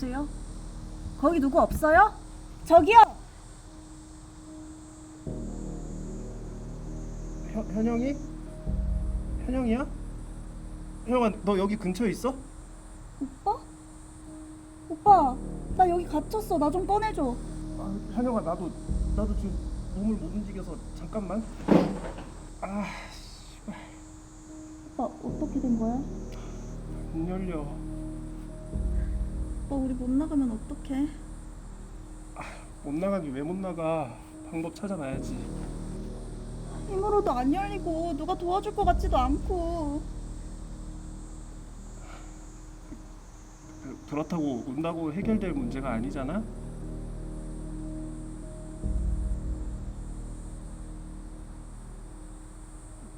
누구세요? 거기 누구 없어요? 저기요. 현, 현영이? 현영이야? 현영아 너 여기 근처에 있어? 오빠? 오빠, 나 여기 갇혔어. 나 좀 꺼내줘. 아, 현영아 나도 나도 지금 몸을 못 움직여서 잠깐만 아 씨발 오빠 어떻게 된 거야? 문 열려 오빠 우리 못 나가면 어떡해? 못 나가기 왜못 나가 방법 찾아봐야지 힘으로도 안 열리고 누가 도와줄 것 같지도 않고. 그, 그렇다고 운다고 해결될 문제가 아니잖아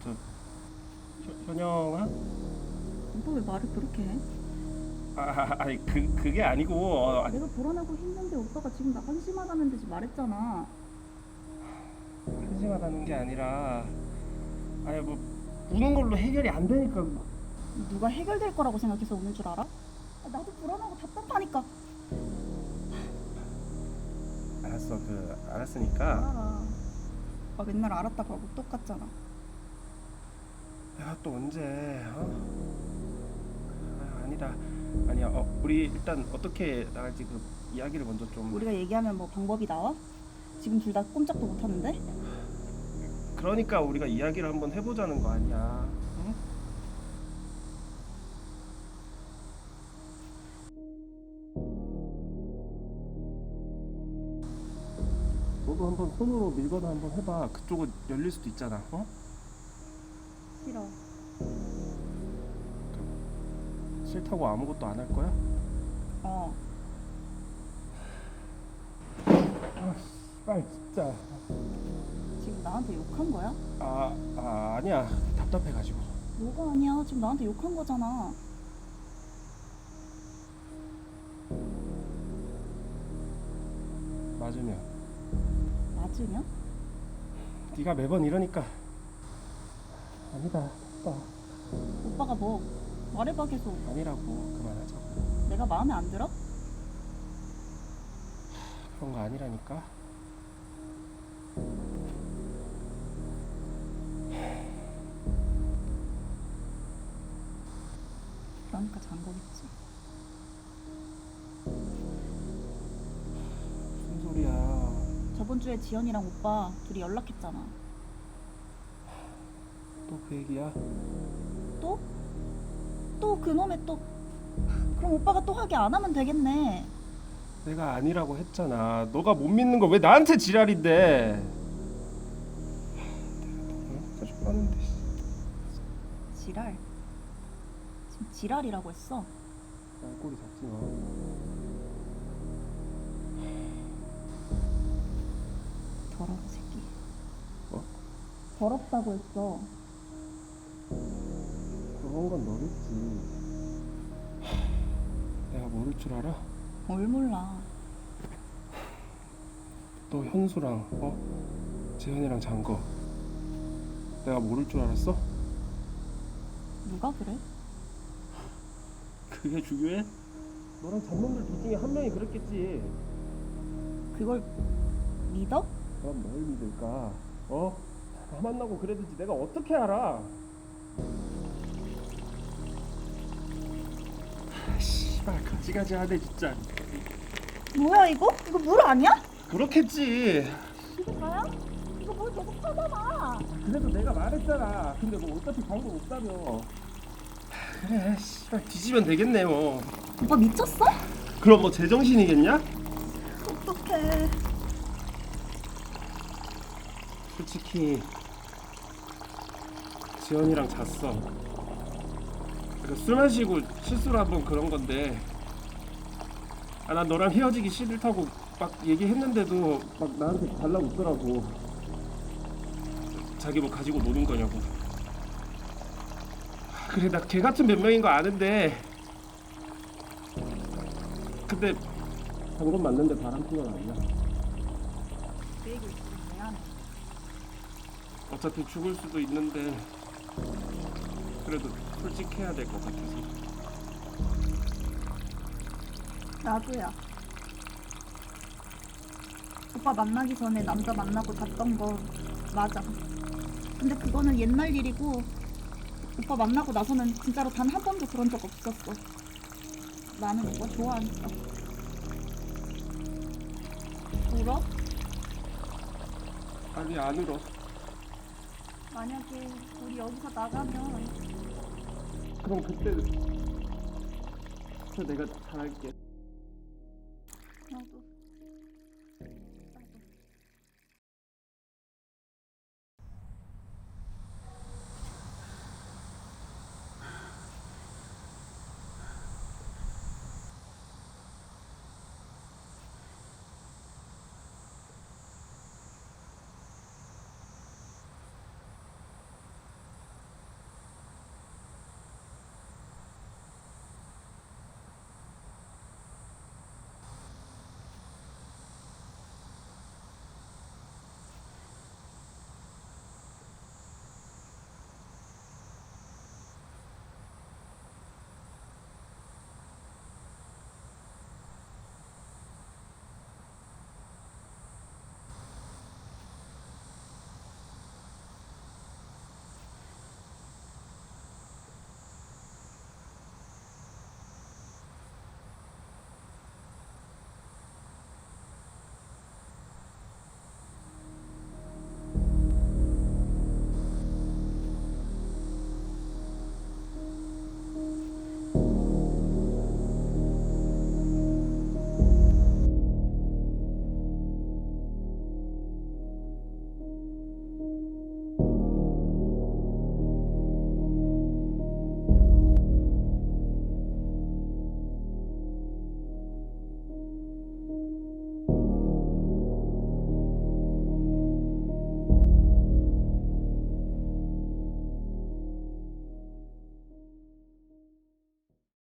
저 현- 현영아? 오빠 왜 말을 그렇게 해? 아, 아, 아니 그 그게 아니고 어, 아니, 내가 불안하고 힘든데 오빠가 지금 나 한심하다는 듯이 말했잖아. 한심하다는 게 아니라 아니 뭐 우는 걸로 해결이 안 되니까 누가 해결될 거라고 생각해서 우는 줄 알아? 아, 나도 불안하고 답답하니까. 알았어 그 알았으니까 알아. 오빠 맨날 알았다고 하고 똑같잖아. 내가 또 언제 어? 아, 아니다 아니야 어, 우리 일단 어떻게 나갈지 그 이야기를 먼저 좀 우리가 얘기하면 뭐 방법이 나와? 지금 둘 다 꼼짝도 못 하는데? 그러니까 우리가 이야기를 한번 해보자는 거 아니야 응? 너도 한번 손으로 밀거나 한번 해봐 그쪽은 열릴 수도 있잖아 어? 싫어. 싫다고 아무것도 안 할 거야? 어. 아 진짜 지금 나한테 욕한 거야? 아, 아 아니야 답답해가지고 뭐가 아니야. 지금 나한테 욕한 거잖아. 맞으면 맞으면? 네가 매번 이러니까 아니다 오빠 오빠가 뭐 말해봐 계속. 아니라고 그만하자 내가 마음에 안 들어? 그런 거 아니라니까 그러니까 잔 거겠지. 무슨 소리야 저번 주에 지연이랑 오빠 둘이 연락했잖아. 또 그 얘기야 또? 또 그놈의 또. 그럼 오빠가 또 하게 안 하면 되겠네. 내가 아니라고 했잖아 너가 못 믿는 거 왜 나한테 지랄인데 또 하는데 지랄. 지금 지랄이라고 했어. 말꼬리 잡지 마 더러운 새끼. 뭐? 더럽다고 했어. 그런 건 너겠지 내가 모를 줄 알아? 뭘 몰라. 너 현수랑 어? 재현이랑 잔거 내가 모를 줄 알았어? 누가 그래? 그게 중요해? 너랑 잔놈들 둘 중에 한 명이 그랬겠지 그걸 믿어? 그럼 뭘 믿을까? 어? 다 만나고 그래도지 내가 어떻게 알아? 씨발 가지가지 하네 진짜 뭐야 이거? 이거 물 아니야? 그렇겠지 이거 다야? 이거 물 계속 타잖아. 그래도 내가 말했잖아 근데 뭐 어차피 방법 없다며 그래 씨발 뒤지면 되겠네 뭐 오빠 미쳤어? 그럼 뭐 제정신이겠냐? 어떡해. 솔직히 지연이랑 잤어. 그술 마시고 실수로 한 번 그런 건데. 아, 난 너랑 헤어지기 싫다고 막 얘기했는데도 막 나한테 달라붙더라고. 자기 뭐 가지고 노는 거냐고. 그래 나 걔 같은 변명인 거 아는데. 근데 방금 맞는데 바람 피는 아니야. 그 얘기 있으면 미안해. 어차피 죽을 수도 있는데 그래도 솔직해야 될 것 같아서 나도야. 오빠 만나기 전에 남자 만나고 잤던 거 맞아. 근데 그거는 옛날 일이고 오빠 만나고 나서는 진짜로 단 한 번도 그런 적 없었어. 나는 오빠 좋아하니까. 울어? 아니 안 울어. 만약에 우리 여기서 나가면 그럼 그때 저 내가 잘할게. 나도